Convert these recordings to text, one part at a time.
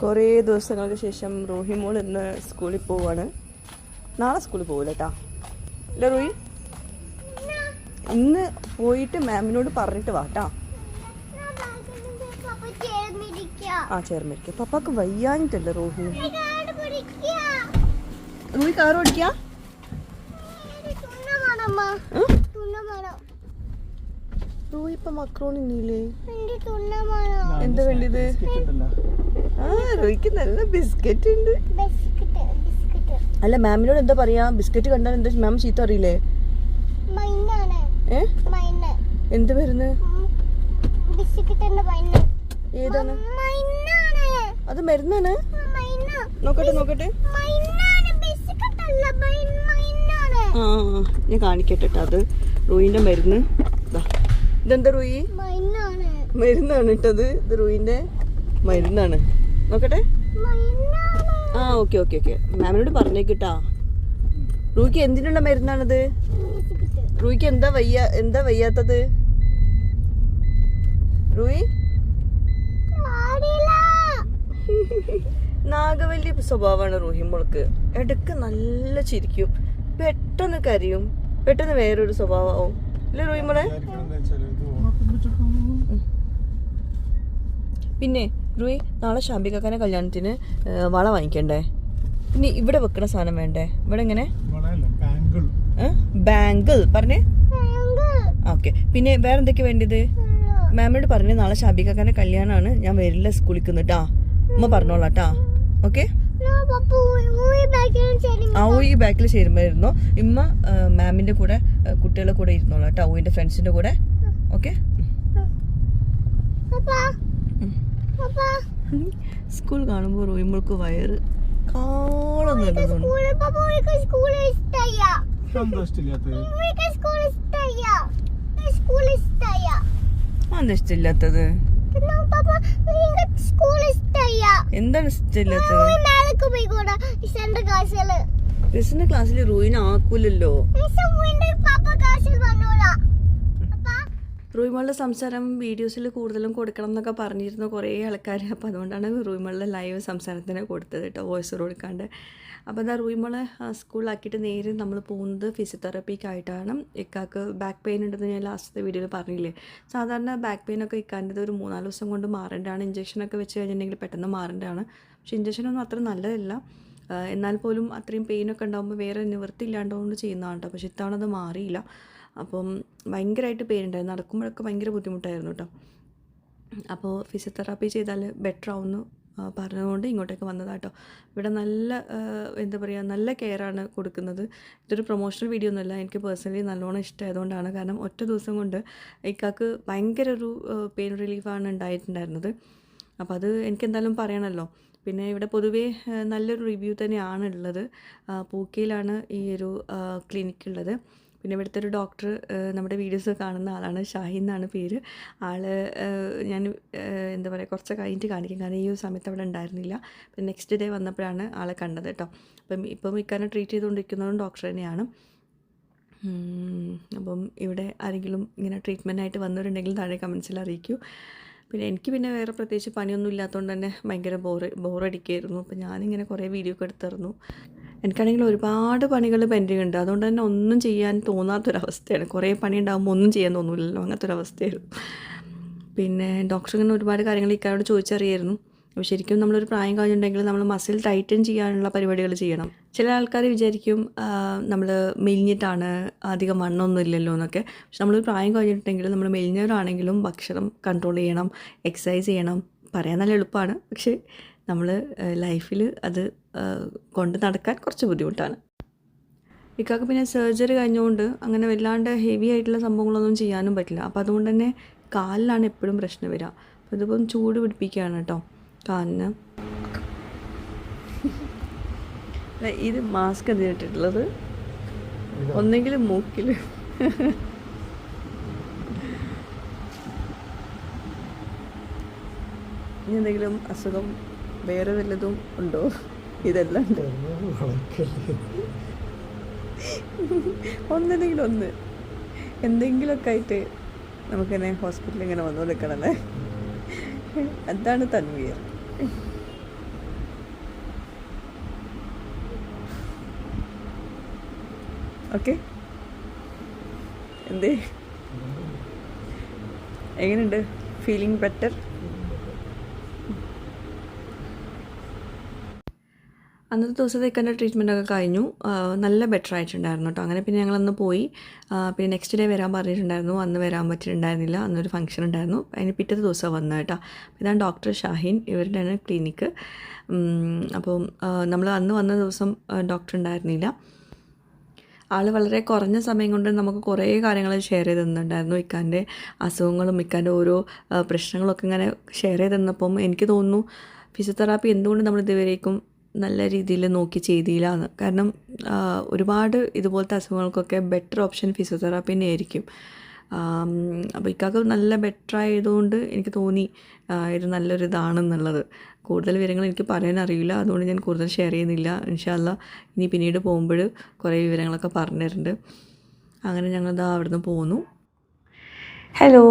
കുറേ ദിവസങ്ങൾക്ക് ശേഷം റോഹി മോൾ ഇന്ന് സ്കൂളിൽ പോവാണ്. നാളെ സ്കൂളിൽ പോകില്ല കേട്ടാ ഇല്ല റോഹി ഇന്ന് പോയിട്ട് മാമിനോട് പറഞ്ഞിട്ട് വാ കേട്ടാ ആ ചേർന്നിരിക്കും. പപ്പാക്ക് വയ്യാഞ്ഞിട്ടല്ലേ റോഹി? റോഹി കാർ ഓടിക്കാ. റോഹി ഇപ്പൊ മക്രോണില്ലേ എന്താ വേണ്ടിയത് ആ റൂഹിക്ക് നല്ല ബിസ്ക്കറ്റ് ഉണ്ട്. അല്ല മാമിനോട് എന്താ പറയാ? ബിസ്ക്കറ്റ് കണ്ടാൽ എന്താ മാം ചീത്ത അറിയില്ലേ എന്ത് വരുന്നു ഏതാണ്? അത് മരുന്നാണ്? നോക്കട്ടെ നോക്കട്ടെ. ആ ഞാൻ കാണിക്കട്ടെ ട്ടോ അത്. റൂയിന്റെ മരുന്ന്. ഇതെന്താ റൂയി? മരുന്നാണ് ഇട്ടത് ഇത് റൂയിന്റെ മരുന്നാണ്. നോക്കട്ടെ. ആ ഓക്കെ ഓക്കെ ഓക്കെ. മാമിനോട് പറഞ്ഞേക്കിട്ടാ. റൂയ്ക്ക് എന്തിനുള്ള മരുന്നാണത്? റൂയ്ക്ക് എന്താ വയ്യ എന്താ വയ്യാത്തത്? റൂയി? നാഗവല്ലി സ്വഭാവമാണ് റൂഹി മോൾക്ക്. ഇടയ്ക്ക് നല്ല ചിരിക്കും. പെട്ടെന്ന് കരയും. പെട്ടെന്ന് വേറൊരു സ്വഭാവമാവും. അല്ലേ റൂഹി മോളെ? പിന്നെ റൂയി നാളെ ഷാബിക്കാക്കാനെ കല്യാണത്തിന് വള വാങ്ങിക്കണ്ടേ? പിന്നെ ഇവിടെ വെക്കണ സാധനം വേണ്ടേ? ഇവിടെ എങ്ങനെ? ബാങ്കിൾ. പറഞ്ഞേ? ഓക്കെ. പിന്നെ വേറെ എന്തൊക്കെയാ വേണ്ടത് മാമിനോട് പറഞ്ഞു നാളെ ഷാബിക്കാക്കാന്റെ കല്യാണമാണ് ഞാൻ വരില്ല സ്കൂളിൽ നിന്നിട്ടാ ഉമ്മ പറഞ്ഞോളാട്ടാ. ഓക്കെ? ആ ഓ ഈ ബാക്കിൽ ചേരുമായിരുന്നു. ഇമ്മ ആ, മാമിന്റെ കൂടെ കുട്ടികളുടെ കൂടെ ഇരുന്നോളാം കേട്ടോ ഓയിന്റെ ഫ്രണ്ട്സിന്റെ കൂടെ. ഓക്കെ? സ്കൂൾ കാണുമ്പോൾ റോയിമ്മൾക്ക് വയറ് കാളം ഇഷ്ടമില്ലാത്തത് എന്താണ് ഇഷ്ടമില്ലാത്തത് ക്ലാസ്സിൽ റൂയിനെ ആക്കൂലല്ലോ. റൂയിമളുടെ സംസാരം വീഡിയോസിൽ കൂടുതലും കൊടുക്കണം എന്നൊക്കെ പറഞ്ഞിരുന്നു കുറേ ആൾക്കാർ. അപ്പോൾ അതുകൊണ്ടാണ് റൂയിമളുടെ ലൈവ് സംസാരത്തിന് കൊടുത്തത് കേട്ടോ വോയിസ് കൊടുക്കാണ്ട്. അപ്പോൾ അതാ റൂയിമളെ സ്കൂളിലാക്കിയിട്ട് നേരെ നമ്മൾ പോകുന്നത് ഫിസിയോതെറപ്പിക്കായിട്ടാണ് ഇക്കാക്ക് ബാക്ക് പെയിൻ ഉണ്ടെന്ന് ഞാൻ ലാസ്റ്റത്തെ വീഡിയോയിൽ പറഞ്ഞില്ലേ? സാധാരണ ബാക്ക് പെയിൻ ഒക്കെ ഇക്കാന്റെ ഒരു മൂന്നാൽ ദിവസം കൊണ്ട് മാറേണ്ടതാണ്. ഇഞ്ചക്ഷനൊക്കെ വെച്ച് കഴിഞ്ഞിട്ടുണ്ടെങ്കിൽ പെട്ടെന്ന് മാറേണ്ടതാണ്. പക്ഷേ ഇഞ്ചക്ഷനൊന്നും അത്ര നല്ലതല്ല. എന്നാൽ പോലും അത്രയും പെയിനൊക്കെ ഉണ്ടാകുമ്പോൾ വേറെ നിവൃത്തി ഇല്ലാണ്ടോണ്ട് ചെയ്യുന്നതാണ് കേട്ടോ പക്ഷേ ഇത്തവണ അത് മാറിയില്ല. അപ്പം ഭയങ്കരമായിട്ട് പെയിൻ ഉണ്ടായിരുന്നു നടക്കുമ്പോഴൊക്കെ ഭയങ്കര ബുദ്ധിമുട്ടായിരുന്നു കേട്ടോ. അപ്പോൾ ഫിസിയോതെറാപ്പി ചെയ്താൽ ബെറ്റർ ആവുമെന്ന് പറഞ്ഞതുകൊണ്ട് ഇങ്ങോട്ടേക്ക് വന്നതാട്ടോ ഇവിടെ നല്ല എന്താ പറയുക നല്ല കെയറാണ് കൊടുക്കുന്നത്. ഇതൊരു പ്രൊമോഷണൽ വീഡിയോ ഒന്നുമല്ല. എനിക്ക് പേഴ്സണലി നല്ലോണം ഇഷ്ടമായതുകൊണ്ടാണ്. കാരണം ഒറ്റ ദിവസം കൊണ്ട് ഇക്കാക്ക് ഭയങ്കര ഒരു പെയിൻ റിലീഫാണ് ഉണ്ടായിട്ടുണ്ടായിരുന്നത്. അപ്പോൾ അത് എനിക്ക് എന്തായാലും പറയണമല്ലോ. പിന്നെ ഇവിടെ പൊതുവേ നല്ലൊരു റിവ്യൂ തന്നെയാണ് ഉള്ളത് പൂക്കയിലാണ് ഈ ഒരു ക്ലിനിക്ക് ഉള്ളത്. പിന്നെ ഇവിടുത്തെ ഒരു ഡോക്ടർ നമ്മുടെ വീഡിയോസ് കാണുന്ന ആളാണ് ഷാഹിൻ എന്നാണ് പേര്. ആൾ ഞാൻ എന്താ പറയുക കുറച്ച് കഴിഞ്ഞിട്ട് കാണിക്കും. കാരണം ഈ ഒരു സമയത്ത് അവിടെ ഉണ്ടായിരുന്നില്ല. പിന്നെ നെക്സ്റ്റ് ഡേ വന്നപ്പോഴാണ് ആളെ കണ്ടത് കേട്ടോ അപ്പം ഇപ്പം ഇക്കാനെ ട്രീറ്റ് ചെയ്തുകൊണ്ടിരിക്കുന്നതും ഡോക്ടർ തന്നെയാണ്. അപ്പം ഇവിടെ ആരെങ്കിലും ഇങ്ങനെ ട്രീറ്റ്മെന്റ് ആയിട്ട് വന്നവരുണ്ടെങ്കിൽ താഴെ കമൻസിൽ അറിയിക്കൂ. പിന്നെ എനിക്ക് പിന്നെ വേറെ പ്രത്യേകിച്ച് പണിയൊന്നും ഇല്ലാത്തതുകൊണ്ട് തന്നെ ഭയങ്കര ബോറ് ബോറടിക്കായിരുന്നു അപ്പം ഞാനിങ്ങനെ കുറേ വീഡിയോ ഒക്കെ എടുത്തിരുന്നു എനിക്കാണെങ്കിൽ ഒരുപാട് പണികൾ പെൻഡിങ് ഉണ്ട്. അതുകൊണ്ട് തന്നെ ഒന്നും ചെയ്യാൻ തോന്നാത്തൊരവസ്ഥയാണ്. കുറേ പണി ഉണ്ടാകുമ്പോൾ ഒന്നും ചെയ്യാൻ തോന്നില്ലല്ലോ അങ്ങനത്തെ ഒരു അവസ്ഥയായിരുന്നു പിന്നെ ഡോക്ടർ ഇങ്ങനെ ഒരുപാട് കാര്യങ്ങൾ ഇക്കാരോട് ചോദിച്ചറിയായിരുന്നു. അപ്പോൾ ശരിക്കും നമ്മളൊരു പ്രായം കഴിഞ്ഞിട്ടുണ്ടെങ്കിൽ നമ്മൾ മസിൽ ടൈറ്റൻ ചെയ്യാനുള്ള പരിപാടികൾ ചെയ്യണം. ചില ആൾക്കാർ വിചാരിക്കും നമ്മൾ മെലിഞ്ഞിട്ടാണ് അധികം വണ്ണമൊന്നും ഇല്ലല്ലോ എന്നൊക്കെ. പക്ഷെ നമ്മളൊരു പ്രായം കഴിഞ്ഞിട്ടുണ്ടെങ്കിൽ നമ്മൾ മെലിഞ്ഞവരാണെങ്കിലും ഭക്ഷണം കൺട്രോൾ ചെയ്യണം എക്സസൈസ് ചെയ്യണം. പറയാൻ നല്ല എളുപ്പമാണ് പക്ഷേ നമ്മൾ ലൈഫിൽ അത് കൊണ്ട് നടക്കാൻ കുറച്ച് ബുദ്ധിമുട്ടാണ്. ഇക്കാക്ക് പിന്നെ സർജറി കഴിഞ്ഞുകൊണ്ട് അങ്ങനെ വല്ലാണ്ട് ഹെവി ആയിട്ടുള്ള സംഭവങ്ങളൊന്നും ചെയ്യാനും പറ്റില്ല. അപ്പോൾ അതുകൊണ്ട് തന്നെ കാലിലാണ് എപ്പോഴും പ്രശ്നം വരിക. അപ്പോൾ ഇതിപ്പം ചൂട് പിടിപ്പിക്കുകയാണ് കേട്ടോ. കാലിന്. ഇത് മാസ്ക് എന്തിനിട്ടിട്ടുള്ളത് ഒന്നെങ്കിൽ മൂക്കിൽ ഇനി എന്തെങ്കിലും അസുഖം വേറെ വല്ലതും ഉണ്ടോ? ഇതെല്ലാം ഉണ്ട്. ഒന്ന് എന്തെങ്കിലുമൊക്കെ ആയിട്ട് നമുക്കിങ്ങനെ ഹോസ്പിറ്റലിൽ ഇങ്ങനെ വന്നു കൊടുക്കണമല്ലേ അതാണ് തൻവീർ. ഓക്കെ. എന്തേ? എങ്ങനെയുണ്ട്? Feeling better? അന്നത്തെ ദിവസത്തേക്ക് എന്റെ ട്രീറ്റ്മെന്റൊക്കെ കഴിഞ്ഞു. നല്ല ബെറ്റർ ആയിട്ടുണ്ടായിരുന്നു കേട്ടോ അങ്ങനെ പിന്നെ ഞങ്ങളന്ന് പോയി. പിന്നെ നെക്സ്റ്റ് ഡേ വരാൻ പറഞ്ഞിട്ടുണ്ടായിരുന്നു. അന്ന് വരാൻ പറ്റിയിട്ടുണ്ടായിരുന്നില്ല. അന്നൊരു ഫംഗ്ഷൻ ഉണ്ടായിരുന്നു. അതിന് പിറ്റത്തെ ദിവസം വന്നു കേട്ടോ. ഇതാണ് ഡോക്ടർ ഷാഹിൻ. ഇവരുടെയാണ് ക്ലിനിക്ക് അപ്പോൾ നമ്മൾ അന്ന് വന്ന ദിവസം ഡോക്ടർ ഉണ്ടായിരുന്നില്ല. ആൾ വളരെ കുറഞ്ഞ സമയം കൊണ്ട് നമുക്ക് കുറേ കാര്യങ്ങൾ ഷെയർ ചെയ്ത് തന്നിട്ടുണ്ടായിരുന്നു. ഇക്കാന്റെ അസുഖങ്ങളും ഇക്കാന്റെ ഓരോ പ്രശ്നങ്ങളൊക്കെ ഇങ്ങനെ ഷെയർ ചെയ്ത് തന്നപ്പം എനിക്ക് തോന്നുന്നു ഫിസിയോതെറാപ്പി എന്തുകൊണ്ട് നമ്മൾ ഇതുവരേക്കും നല്ല രീതിയിൽ നോക്കി ചെയ്തില്ലാന്ന് കാരണം ഒരുപാട് ഇതുപോലത്തെ അസുഖങ്ങൾക്കൊക്കെ ബെറ്റർ ഓപ്ഷൻ ഫിസിയോതെറാപ്പി തന്നെ ആയിരിക്കും അപ്പോൾ ഇക്കാക്ക് നല്ല ബെറ്റർ ആയതുകൊണ്ട് എനിക്ക് തോന്നി ഇത് നല്ലൊരു ഇതാണെന്നുള്ളത്. കൂടുതൽ വിവരങ്ങൾ എനിക്ക് പറയാൻ അറിയില്ല. അതുകൊണ്ട് ഞാൻ കൂടുതൽ ഷെയർ ചെയ്യുന്നില്ല. ഇൻഷാല്ല ഇനി പിന്നീട് പോകുമ്പോൾ കുറേ വിവരങ്ങളൊക്കെ പറഞ്ഞു തരുന്നുണ്ട് അങ്ങനെ ഞങ്ങളിതാ അവിടുന്ന് പോന്നു. ഹലോ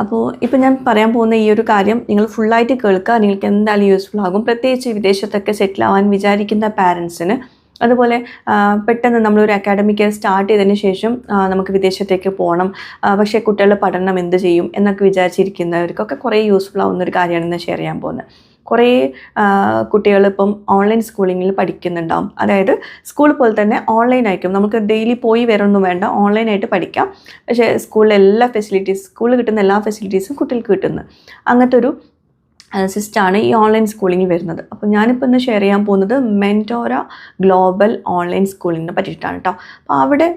അപ്പോൾ ഇപ്പോൾ ഞാൻ പറയാൻ പോകുന്ന ഈ ഒരു കാര്യം നിങ്ങൾ ഫുള്ളായിട്ട് കേൾക്കുക. നിങ്ങൾക്ക് എന്തായാലും യൂസ്ഫുൾ ആകും. പ്രത്യേകിച്ച് വിദേശത്തൊക്കെ സെറ്റിൽ ആവാൻ വിചാരിക്കുന്ന പാരൻസിന് അതുപോലെ പെട്ടെന്ന് നമ്മളൊരു അക്കാഡമിക്കൽ സ്റ്റാർട്ട് ചെയ്തതിന് ശേഷം നമുക്ക് വിദേശത്തേക്ക് പോകണം പക്ഷേ കുട്ടികളുടെ പഠനം എന്ത് ചെയ്യും എന്നൊക്കെ വിചാരിച്ചിരിക്കുന്നവർക്കൊക്കെ കുറേ യൂസ്ഫുൾ ആവുന്ന ഒരു കാര്യമാണ് ഷെയർ ചെയ്യാൻ പോകുന്നത്. കുറേ കുട്ടികൾ ഇപ്പം ഓൺലൈൻ സ്കൂളിങ്ങിൽ പഠിക്കുന്നുണ്ടാവും. അതായത് സ്കൂൾ പോലെ തന്നെ ഓൺലൈൻ ആയിരിക്കും. നമുക്ക് ഡെയിലി പോയി വരൊന്നും വേണ്ട. ഓൺലൈനായിട്ട് പഠിക്കാം. പക്ഷേ സ്കൂളിലെ എല്ലാ ഫെസിലിറ്റീസ് സ്കൂളിൽ കിട്ടുന്ന എല്ലാ ഫെസിലിറ്റീസും കുട്ടികൾക്ക് കിട്ടുന്നു. അങ്ങനത്തെ ഒരു സിസ്റ്റാണ് ഈ ഓൺലൈൻ സ്കൂളിങ്ങിൽ വരുന്നത്. അപ്പോൾ ഞാനിപ്പോൾ ഇന്ന് ഷെയർ ചെയ്യാൻ പോകുന്നത് മെന്റോറ ഗ്ലോബൽ ഓൺലൈൻ സ്കൂളിങ്ങിനെ പറ്റിയിട്ടാണ് കേട്ടോ അപ്പോൾ അവിടെ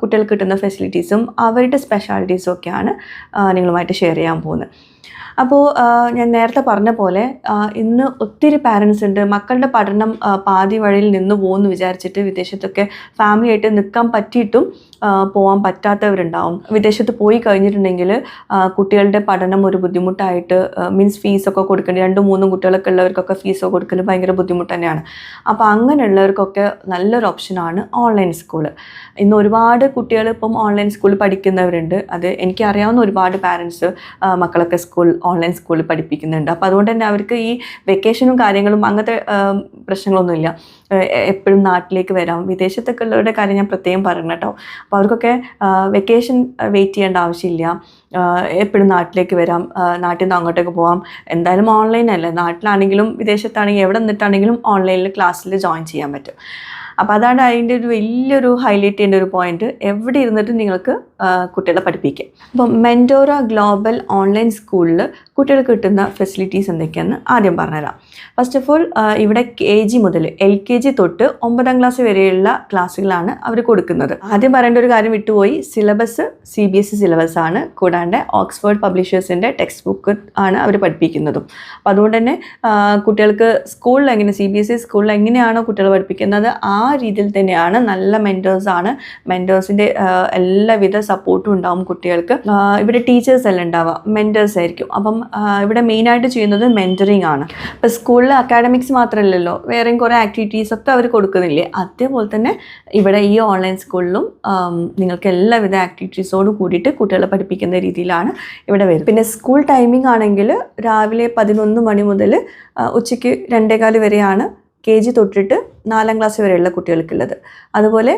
കുട്ടികൾക്ക് കിട്ടുന്ന ഫെസിലിറ്റീസും അവരുടെ സ്പെഷ്യാലിറ്റീസും ഒക്കെയാണ് നിങ്ങളുമായിട്ട് ഷെയർ ചെയ്യാൻ പോകുന്നത്. അപ്പോൾ ഞാൻ നേരത്തെ പറഞ്ഞ പോലെ ഇന്ന് ഒത്തിരി പാരൻസ് ഉണ്ട് മക്കളുടെ പഠനം പാതി വഴിയിൽ നിന്ന് പോകുമെന്ന് വിചാരിച്ചിട്ട് വിദേശത്തൊക്കെ ഫാമിലി ആയിട്ട് നിൽക്കാൻ പറ്റിയിട്ടും പോകാൻ പറ്റാത്തവരുണ്ടാവും. വിദേശത്ത് പോയി കഴിഞ്ഞിട്ടുണ്ടെങ്കിൽ കുട്ടികളുടെ പഠനം ഒരു ബുദ്ധിമുട്ടായിട്ട് മീൻസ് ഫീസൊക്കെ കൊടുക്കേണ്ടി രണ്ടും മൂന്നും കുട്ടികളൊക്കെ ഉള്ളവർക്കൊക്കെ ഫീസൊക്കെ കൊടുക്കൽ ഭയങ്കര ബുദ്ധിമുട്ട് തന്നെയാണ്. അപ്പോൾ അങ്ങനെയുള്ളവർക്കൊക്കെ നല്ലൊരു ഓപ്ഷനാണ് ഓൺലൈൻ സ്കൂൾ ഇന്ന് ഒരുപാട് കുട്ടികൾ ഇപ്പം ഓൺലൈൻ സ്കൂളിൽ പഠിക്കുന്നവരുണ്ട്. അത് എനിക്കറിയാവുന്ന ഒരുപാട് പാരൻസ് മക്കളൊക്കെ സ്കൂൾ ഓൺലൈൻ സ്കൂളിൽ പഠിപ്പിക്കുന്നുണ്ട്. അപ്പോൾ അതുകൊണ്ട് തന്നെ അവർക്ക് ഈ വെക്കേഷനും കാര്യങ്ങളും അങ്ങനത്തെ പ്രശ്നങ്ങളൊന്നുമില്ല. എപ്പോഴും നാട്ടിലേക്ക് വരാം. വിദേശത്തൊക്കെ ഉള്ളവരുടെ കാര്യം ഞാൻ പ്രത്യേകം പറയണം കേട്ടോ. അപ്പോൾ അവർക്കൊക്കെ വെക്കേഷൻ വെയിറ്റ് ചെയ്യേണ്ട ആവശ്യമില്ല. എപ്പോഴും നാട്ടിലേക്ക് വരാം. നാട്ടിൽ നിന്ന് അങ്ങോട്ടേക്ക് പോവാം. എന്തായാലും ഓൺലൈൻ അല്ലേ? നാട്ടിലാണെങ്കിലും വിദേശത്താണെങ്കിലും എവിടെ നിന്നിട്ടാണെങ്കിലും ഓൺലൈനിൽ ക്ലാസ്സിൽ ജോയിൻ ചെയ്യാൻ പറ്റും. അപ്പോൾ അതാണ് അതിന്റെ ഒരു വലിയൊരു ഹൈലൈറ്റ് ചെയ്യേണ്ട ഒരു പോയിന്റ് എവിടെ ഇരുന്നിട്ട് നിങ്ങൾക്ക് കുട്ടികളെ പഠിപ്പിക്കാം. അപ്പം മെന്റോറ ഗ്ലോബൽ ഓൺലൈൻ സ്കൂളിൽ കുട്ടികൾക്ക് കിട്ടുന്ന ഫെസിലിറ്റീസ് എന്തൊക്കെയാണെന്ന് ആദ്യം പറഞ്ഞുതരാം. ഫസ്റ്റ് ഓഫ് ഓൾ ഇവിടെ കെ ജി മുതൽ എൽ കെ ജി തൊട്ട് ഒമ്പതാം ക്ലാസ് വരെയുള്ള ക്ലാസ്സുകളാണ് അവർ കൊടുക്കുന്നത്. ആദ്യം പറയേണ്ട ഒരു കാര്യം വിട്ടുപോയി. Syllabus C B S E syllabus ആണ്. കൂടാണ്ട് ഓക്സ്ഫോർഡ് പബ്ലിഷേഴ്സിന്റെ ടെക്സ്റ്റ് ബുക്ക് ആണ് അവർ പഠിപ്പിക്കുന്നതും. അപ്പോൾ അതുകൊണ്ട് തന്നെ കുട്ടികൾക്ക് സ്കൂളിൽ എങ്ങനെ സി ബി എസ് ഇ സ്കൂളിൽ എങ്ങനെയാണോ കുട്ടികൾ പഠിപ്പിക്കുന്നത് ആ രീതിയിൽ തന്നെയാണ് നല്ല മെന്റേഴ്സാണ് മെന്റേഴ്സിന്റെ എല്ലാവിധ സപ്പോർട്ടും ഉണ്ടാവും കുട്ടികൾക്ക്. ഇവിടെ ടീച്ചേഴ്സ് എല്ലാം ഉണ്ടാവുക. മെന്റേഴ്സ് ആയിരിക്കും. അപ്പം ഇവിടെ മെയിനായിട്ട് ചെയ്യുന്നത് മെന്ററിങ് ആണ്. ഇപ്പം സ്കൂളിൽ അക്കാഡമിക്സ് മാത്രമല്ലല്ലോ വേറെയും കുറേ ആക്ടിവിറ്റീസ് ഒക്കെ അവർ കൊടുക്കുന്നില്ലേ? അതേപോലെ തന്നെ ഇവിടെ ഈ ഓൺലൈൻ സ്കൂളിലും നിങ്ങൾക്ക് എല്ലാവിധ ആക്ടിവിറ്റീസോട് കൂടിയിട്ട് കുട്ടികളെ പഠിപ്പിക്കുന്ന രീതിയിലാണ് ഇവിടെ വരുന്നത്. പിന്നെ സ്കൂൾ ടൈമിംഗ് ആണെങ്കിൽ രാവിലെ പതിനൊന്ന് മണി മുതൽ ഉച്ചയ്ക്ക് രണ്ടേകാൽ വരെയാണ് കെ ജി തൊട്ടിട്ട് നാലാം ക്ലാസ് വരെയുള്ള കുട്ടികൾക്കുള്ളത്. അതുപോലെ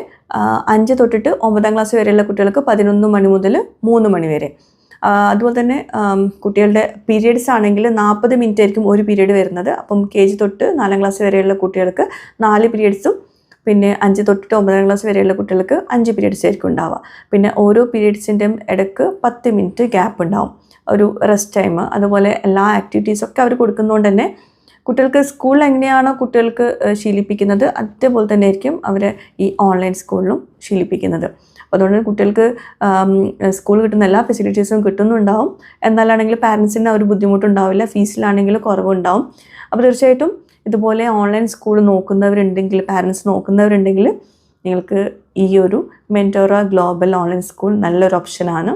അഞ്ച് തൊട്ടിട്ട് ഒമ്പതാം ക്ലാസ് വരെയുള്ള കുട്ടികൾക്ക് പതിനൊന്ന് മണി മുതൽ മൂന്ന് മണി വരെ. അതുപോലെ തന്നെ കുട്ടികളുടെ പീരീഡ്സ് ആണെങ്കിൽ നാൽപ്പത് മിനിറ്റ് ആയിരിക്കും ഒരു പീരീഡ് വരുന്നത്. അപ്പം കെ ജി തൊട്ട് നാലാം ക്ലാസ് വരെയുള്ള കുട്ടികൾക്ക് നാല് പീരീഡ്സും പിന്നെ അഞ്ച് തൊട്ടിട്ട് ഒമ്പതാം ക്ലാസ് വരെയുള്ള കുട്ടികൾക്ക് അഞ്ച് പീരീഡ്സ് ആയിരിക്കും ഉണ്ടാവുക. പിന്നെ ഓരോ പീരീഡ്സിന്റെയും ഇടയ്ക്ക് പത്ത് മിനിറ്റ് ഗ്യാപ്പ് ഉണ്ടാവും. ഒരു റെസ്റ്റ് ടൈം അതുപോലെ എല്ലാ ആക്ടിവിറ്റീസൊക്കെ അവർ കൊടുക്കുന്നതുകൊണ്ട് തന്നെ കുട്ടികൾക്ക് സ്കൂൾ എങ്ങനെയാണോ കുട്ടികൾക്ക് ശീലിപ്പിക്കുന്നത് അതേപോലെ തന്നെ ആയിരിക്കും അവരെ ഈ ഓൺലൈൻ സ്കൂളിലും ശീലിപ്പിക്കുന്നത്. അതുകൊണ്ട് കുട്ടികൾക്ക് സ്കൂൾ കിട്ടുന്ന എല്ലാ ഫെസിലിറ്റീസും കിട്ടുന്നുണ്ടാവും. എന്നാലാണെങ്കിൽ പാരൻസിന് ഒരു ബുദ്ധിമുട്ടുണ്ടാവില്ല ഫീസിലാണെങ്കിൽ കുറവുണ്ടാവും. അപ്പോൾ തീർച്ചയായിട്ടും ഇതുപോലെ ഓൺലൈൻ സ്കൂൾ നോക്കുന്നവരുണ്ടെങ്കിൽ പാരൻസ് നോക്കുന്നവരുണ്ടെങ്കിൽ നിങ്ങൾക്ക് ഈ ഒരു മെന്റോറ ഗ്ലോബൽ ഓൺലൈൻ സ്കൂൾ നല്ലൊരു ഓപ്ഷനാണ്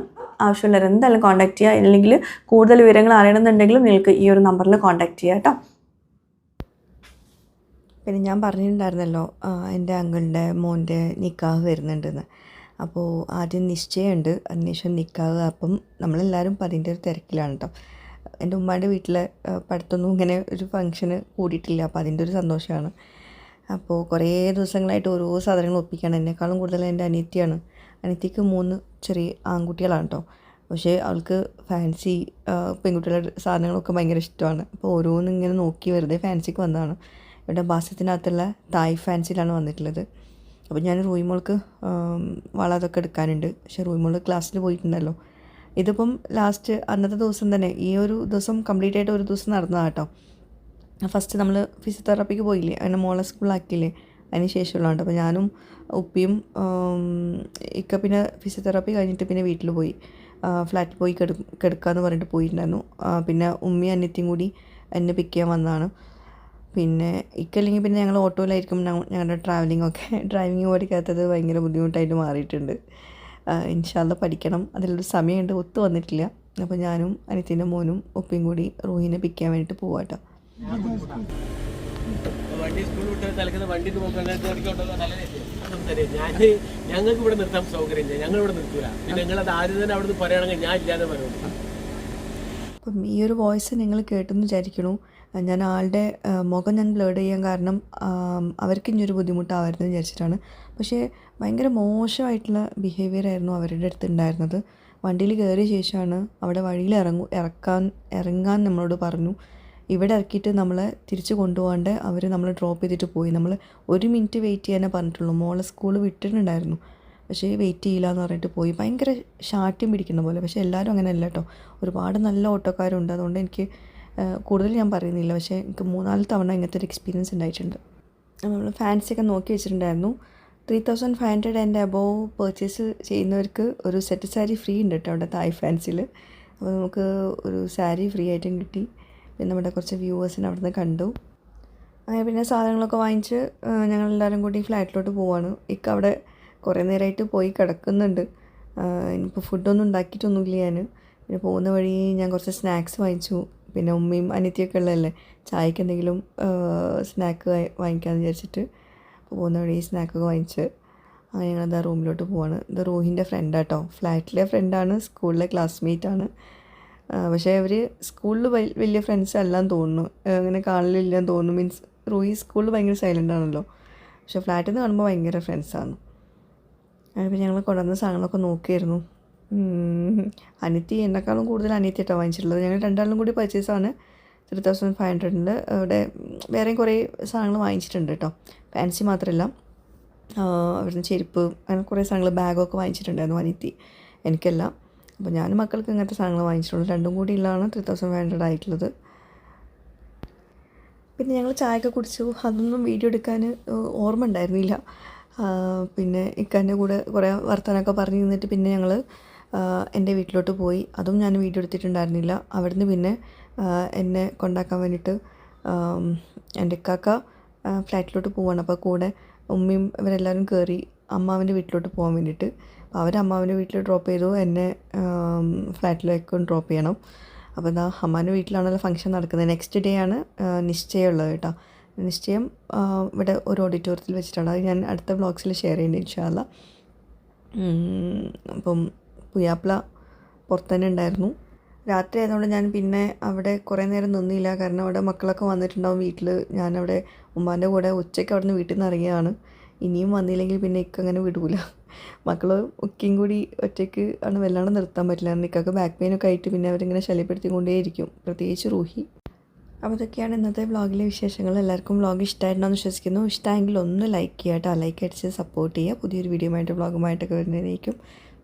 ആവശ്യമുള്ളവർ എന്തായാലും കോൺടാക്ട് ചെയ്യുക അല്ലെങ്കിൽ കൂടുതൽ വിവരങ്ങൾ അറിയണമെന്നുണ്ടെങ്കിൽ നിങ്ങൾക്ക് ഈ ഒരു നമ്പറിൽ കോൺടാക്ട് ചെയ്യാം കേട്ടോ പിന്നെ ഞാൻ പറഞ്ഞിട്ടുണ്ടായിരുന്നല്ലോ എന്റെ അങ്കിളിന്റെ മോന്റെ നിക്കാഹ് വരുന്നുണ്ടെന്ന്. അപ്പോൾ ആദ്യം നിശ്ചയമുണ്ട് അതിനുശേഷം നിക്കാഹ്. അപ്പം നമ്മളെല്ലാവരും അതിന്റെ ഒരു തിരക്കിലാണ് കേട്ടോ എന്റെ ഉമ്മാന്റെ വീട്ടിലെ പഠിത്തൊന്നും ഇങ്ങനെ ഒരു ഫംഗ്ഷന് കൂടിയിട്ടില്ല. അപ്പോൾ അതിന്റെ ഒരു സന്തോഷമാണ്. അപ്പോൾ കുറേ ദിവസങ്ങളായിട്ട് ഓരോ സാധനങ്ങൾ ഒപ്പിക്കുകയാണ് എന്നെക്കാളും കൂടുതൽ എന്റെ അനിയത്തിയാണ്. അനിയത്തിക്ക് മൂന്ന് ചെറിയ ആൺകുട്ടികളാണ് കേട്ടോ പക്ഷേ അവൾക്ക് ഫാൻസി പെൺകുട്ടികളുടെ സാധനങ്ങളൊക്കെ ഭയങ്കര ഇഷ്ടമാണ്. അപ്പോൾ ഓരോന്നും ഇങ്ങനെ നോക്കി വെറുതെ ഫാൻസിക്ക് വന്നതാണ്. ഇവിടെ ബാസത്തിനകത്തുള്ള തായ് ഫാൻസിലാണ് വന്നിട്ടുള്ളത്. അപ്പോൾ ഞാൻ റൂയിമോൾക്ക് വള അതൊക്കെ എടുക്കാനുണ്ട്. പക്ഷേ റൂയിമോൾ ക്ലാസ്സിൽ പോയിട്ടുണ്ടല്ലോ. ഇതിപ്പം ലാസ്റ്റ് അന്നത്തെ ദിവസം തന്നെ ഈ ഒരു ദിവസം കംപ്ലീറ്റ് ആയിട്ട് ഒരു ദിവസം നടന്നതാണ് കേട്ടോ. ഫസ്റ്റ് നമ്മൾ ഫിസിയോതെറാപ്പിക്ക് പോയില്ലേ? അങ്ങനെ മോളെ സ്കൂളാക്കിയില്ലേ അതിന് ശേഷമുള്ളതാണ്. അപ്പോൾ ഞാനും ഉപ്പിയും ഇക്ക പിന്നെ ഫിസിയോതെറാപ്പി കഴിഞ്ഞിട്ട് പിന്നെ വീട്ടിൽ പോയി. ഫ്ലാറ്റിൽ പോയി കിട കിടക്കാമെന്ന് പറഞ്ഞിട്ട് പോയിട്ടുണ്ടായിരുന്നു. പിന്നെ ഉമ്മയും അനിയത്തിയും കൂടി എന്നെ പിക്ക് ചെയ്യാൻ വന്നതാണ്. പിന്നെ ഇക്കല്ലെങ്കിൽ പിന്നെ ഞങ്ങൾ ഓട്ടോയിലായിരിക്കും ഞങ്ങളുടെ ട്രാവലിംഗ് ഒക്കെ. ഡ്രൈവിംഗ് പഠിക്കാത്തത് ഭയങ്കര ബുദ്ധിമുട്ടായിട്ട് മാറിയിട്ടുണ്ട്. ഇൻഷാല്ല പഠിക്കണം. അതിലൊരു സമയമുണ്ട്. ഒത്തു വന്നിട്ടില്ല. അപ്പോൾ ഞാനും അനിയത്തിന്റെ മോനും ഒപ്പിയും കൂടി റൂഹിനെ പിക്ക് ചെയ്യാൻ വേണ്ടിയിട്ട് പോവാട്ടോ. വണ്ടി സ്കൂൾ വിട്ട് തലക്കുന്ന വണ്ടി ഞാൻ ഞങ്ങൾക്ക് ഇവിടെ നിർത്താൻ സൗകര്യമില്ല. ഞങ്ങൾ ഇവിടെ നിർത്തൂല പിന്നെ നിങ്ങൾ അത് ആദ്യം തന്നെ അവിടെ നിന്ന് പറയുകയാണെങ്കിൽ ഞാൻ ഇല്ലാതെ പറയുള്ളൂ. അപ്പം ഈ ഒരു വോയിസ് നിങ്ങൾ കേട്ടെന്ന് വിചാരിക്കണു. ഞാൻ ആളുടെ മുഖം ഞാൻ ബ്ലേഡ് ചെയ്യാൻ കാരണം അവർക്ക് ഇനി ഒരു ബുദ്ധിമുട്ടാവരുതെന്ന് വിചാരിച്ചിട്ടാണ്. പക്ഷേ ഭയങ്കര മോശമായിട്ടുള്ള ബിഹേവിയർ ആയിരുന്നു അവരുടെ അടുത്ത് ഉണ്ടായിരുന്നത് വണ്ടിയിൽ കയറിയ ശേഷമാണ് അവിടെ വഴിയിൽ ഇറങ്ങു ഇറക്കാൻ ഇറങ്ങാൻ നമ്മളോട് പറഞ്ഞു. ഇവിടെ ഇറക്കിയിട്ട് നമ്മളെ തിരിച്ച് കൊണ്ടുപോകാണ്ട് അവർ നമ്മൾ ഡ്രോപ്പ് ചെയ്തിട്ട് പോയി. നമ്മൾ ഒരു മിനിറ്റ് വെയിറ്റ് ചെയ്യാനേ പറഞ്ഞിട്ടുള്ളൂ. മോളെ സ്കൂൾ വിട്ടിട്ടുണ്ടായിരുന്നു. പക്ഷേ വെയിറ്റ് ചെയ്യില്ല എന്ന് പറഞ്ഞിട്ട് പോയി. ഭയങ്കര ഷാട്ടിയും പിടിക്കുന്ന പോലെ. പക്ഷേ എല്ലാവരും അങ്ങനെയല്ല കേട്ടോ. ഒരുപാട് നല്ല ഓട്ടോക്കാരുണ്ട്. അതുകൊണ്ട് എനിക്ക് കൂടുതൽ ഞാൻ പറയുന്നില്ല. പക്ഷേ എനിക്ക് മൂന്നാൽ തവണ ഇങ്ങനത്തെ ഒരു എക്സ്പീരിയൻസ് ഉണ്ടായിട്ടുണ്ട്. നമ്മൾ ഫാൻസി ഒക്കെ നോക്കി വെച്ചിട്ടുണ്ടായിരുന്നു. Three thousand five hundred and above purchase ചെയ്യുന്നവർക്ക് ഒരു സെറ്റ് സാരി ഫ്രീ ഉണ്ട് കേട്ടോ അവിടെ തായ് ഫാൻസിൽ അപ്പോൾ നമുക്ക് ഒരു സാരി ഫ്രീ ആയിട്ടും കിട്ടി. പിന്നെ നമ്മുടെ കുറച്ച് വ്യൂവേഴ്സിനെ അവിടെ നിന്ന് കണ്ടു. അങ്ങനെ പിന്നെ സാധനങ്ങളൊക്കെ വാങ്ങിച്ച് ഞങ്ങളെല്ലാവരും കൂടി ഫ്ലാറ്റിലോട്ട് പോവാണ്. ഇക്ക അവിടെ കുറേ നേരമായിട്ട് പോയി കിടക്കുന്നുണ്ട്. ഇനിയിപ്പോൾ ഫുഡൊന്നും ഉണ്ടാക്കിയിട്ടൊന്നുമില്ല ഞാൻ പിന്നെ പോകുന്ന വഴി ഞാൻ കുറച്ച് സ്നാക്സ് വാങ്ങിച്ചു. പിന്നെ ഉമ്മയും അനിയത്തിയൊക്കെ ഉള്ളതല്ലേ? ചായക്ക് എന്തെങ്കിലും സ്നാക്ക് വാങ്ങിക്കാമെന്ന് വിചാരിച്ചിട്ട് അപ്പോൾ പോകുന്ന വഴി സ്നാക്കൊക്കെ വാങ്ങിച്ച് അങ്ങനെ ഞങ്ങളെന്താ റൂമിലോട്ട് പോവാണ്. ഇത് റൂഹിന്റെ ഫ്രണ്ടാട്ടോ ഫ്ലാറ്റിലെ ഫ്രണ്ടാണ് സ്കൂളിലെ ക്ലാസ്മേറ്റ് ആണ്. പക്ഷേ അവർ സ്കൂളിൽ വലിയ ഫ്രണ്ട്സ് അല്ലാന്ന് തോന്നുന്നു. അങ്ങനെ കാണലില്ലെന്ന് തോന്നുന്നു. മീൻസ് റൂഹി സ്കൂളിൽ ഭയങ്കര സൈലന്റ് ആണല്ലോ. പക്ഷേ ഫ്ലാറ്റിൽ നിന്ന് കാണുമ്പോൾ ഭയങ്കര ഫ്രണ്ട്സാണ് അപ്പോൾ ഞങ്ങൾ കൊണ്ടുവന്ന സാധനങ്ങളൊക്കെ നോക്കിയായിരുന്നു. അനിയത്തി എന്നെക്കാളും കൂടുതൽ അനിയത്തിയായിട്ടാണ് വാങ്ങിച്ചിട്ടുള്ളത്. ഞങ്ങൾ രണ്ടാളും കൂടി പർച്ചേസാണ് ത്രീ തൗസൻഡ് ഫൈവ് ഹൺഡ്രഡിൽ ഇവിടെ വേറെയും കുറേ സാധനങ്ങൾ വാങ്ങിച്ചിട്ടുണ്ട് കേട്ടോ. ഫാൻസി മാത്രമല്ല അവിടുന്ന് ചെരുപ്പ് അങ്ങനെ കുറേ സാധനങ്ങൾ ബാഗൊക്കെ വാങ്ങിച്ചിട്ടുണ്ടായിരുന്നു അനിയത്തി എനിക്കല്ല. അപ്പോൾ ഞാനും മക്കൾക്ക് ഇങ്ങനത്തെ സാധനങ്ങൾ വാങ്ങിച്ചിട്ടുള്ളൂ. രണ്ടും കൂടി ഉള്ളതാണ് ത്രീ തൗസൻഡ് ഫൈവ് ഹൺഡ്രഡ് ആയിട്ടുള്ളത്. പിന്നെ ഞങ്ങൾ ചായയൊക്കെ കുടിച്ചു. അതൊന്നും വീഡിയോ എടുക്കാൻ ഓർമ്മ ഉണ്ടായിരുന്നില്ല. പിന്നെ ഇക്കാന്റെ കൂടെ കുറേ വർത്തമാനമൊക്കെ പറഞ്ഞു നിന്നിട്ട് പിന്നെ ഞങ്ങൾ എന്റെ വീട്ടിലോട്ട് പോയി. അതും ഞാൻ വീഡിയോ എടുത്തിട്ടുണ്ടായിരുന്നില്ല. അവിടുന്ന് പിന്നെ എന്നെ കൊണ്ടാക്കാൻ വേണ്ടിയിട്ട് എന്റെ ഇക്കാക്ക ഫ്ലാറ്റിലോട്ട് പോവാണ്. അപ്പോൾ കൂടെ ഉമ്മയും ഇവരെല്ലാവരും കയറി അമ്മാവിന്റെ വീട്ടിലോട്ട് പോകാൻ വേണ്ടിയിട്ട് അപ്പോൾ അവർ അമ്മാവിന്റെ വീട്ടിൽ ഡ്രോപ്പ് ചെയ്തു. എന്നെ ഫ്ലാറ്റിലേക്കും ഡ്രോപ്പ് ചെയ്യണം. അപ്പോൾ എന്താ അമ്മാവിന്റെ വീട്ടിലാണല്ലോ ഫംഗ്ഷൻ നടക്കുന്നത്. നെക്സ്റ്റ് ഡേ ആണ് നിശ്ചയമുള്ളത് കേട്ടോ. നിശ്ചയം ഇവിടെ ഒരു ഓഡിറ്റോറിയത്തിൽ വെച്ചിട്ടാണ്. അത് ഞാൻ അടുത്ത വ്ളോഗ്സിൽ ഷെയർ ചെയ്യുന്നുണ്ട് ഇൻഷാല്ല അപ്പം പുയാപ്ല പുറത്ത് തന്നെ ഉണ്ടായിരുന്നു. രാത്രി ആയതുകൊണ്ട് ഞാൻ പിന്നെ അവിടെ കുറേ നേരം നിന്നില്ല. കാരണം അവിടെ മക്കളൊക്കെ വന്നിട്ടുണ്ടാവും വീട്ടിൽ ഞാനവിടെ ഉമ്മാന്റെ കൂടെ ഉച്ചയ്ക്ക് അവിടെ നിന്ന് വീട്ടിൽ നിന്ന് ഇറങ്ങിയതാണ്. ഇനിയും വന്നില്ലെങ്കിൽ പിന്നെ ഇക്ക അങ്ങനെ വിടൂല. മക്കൾ ഒക്കെയും കൂടി ഒറ്റയ്ക്ക് ആണ് വല്ലാണ്ട് നിർത്താൻ പറ്റില്ല. കാരണം ഇക്കൊക്കെ ബാക്ക് പെയിനൊക്കെ ആയിട്ട് പിന്നെ അവരിങ്ങനെ ശല്യപ്പെടുത്തിക്കൊണ്ടേയിരിക്കും. പ്രത്യേകിച്ച് റൂഹി. അപ്പോൾ ഇതൊക്കെയാണ് ഇന്നത്തെ വ്ളോഗിലെ വിശേഷങ്ങൾ. എല്ലാവർക്കും വ്ളോഗ് ഇഷ്ടമായിട്ടുണ്ടെന്ന് വിശ്വസിക്കുന്നു. ഇഷ്ടമെങ്കിൽ ഒന്ന് ലൈക്ക് ചെയ്യാട്ടോ ലൈക്ക് അടിച്ച് സപ്പോർട്ട് ചെയ്യുക. പുതിയൊരു വീഡിയോ ആയിട്ട് വ്ളോഗുമായിട്ടൊക്കെ വരുന്നതിനേക്കും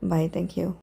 Bye. Thank you.